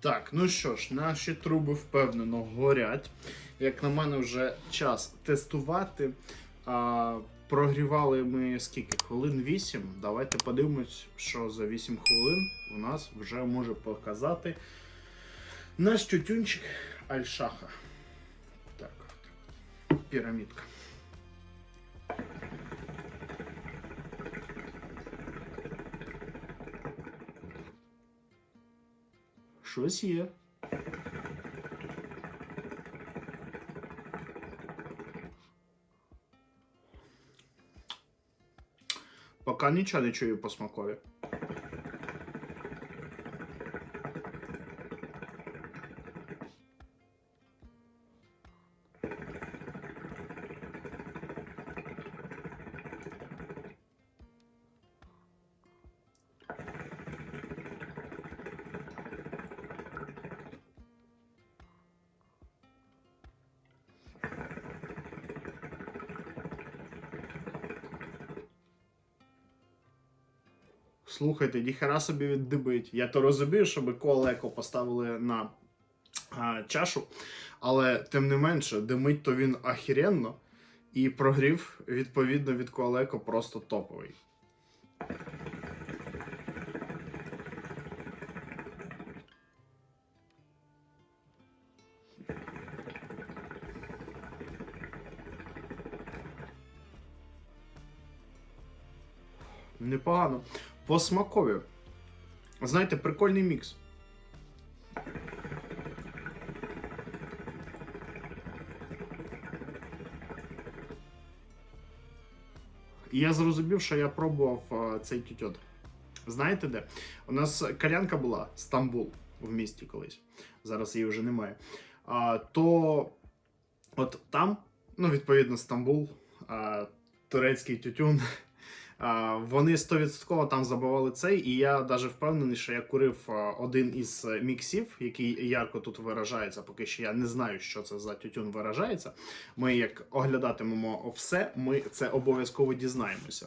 Так, ну що ж, наші труби впевнено горять. Як на мене, вже час тестувати. А, прогрівали ми скільки? Хвилин 8. Давайте подивимось, що за 8 хвилин у нас вже може показати наш тютюнчик Альшаха. Так, так. Пірамідка. Щось є. Нічого не чую по смакові. Слухайте, ніхера собі віддибить. Я то розумію, щоб колеко поставили на а, чашу, але тим не менше, димить то він ахіренно, і прогрів, відповідно, від колеко просто топовий. Непогано. По смакові. Знаєте, прикольний мікс. І я зрозумів, що я пробував е, цей тютюн. Знаєте де? У нас калянка була Стамбул в місті колись. Зараз її вже немає. А, то от там, ну, відповідно, Стамбул, а, турецький тютюн. Вони 100% там забивали цей, і я навіть впевнений, що я курив один із е, міксів, який ярко тут виражається. Поки що я не знаю, що це за тютюн виражається. Ми як оглядатимемо все, ми це обов'язково дізнаємося.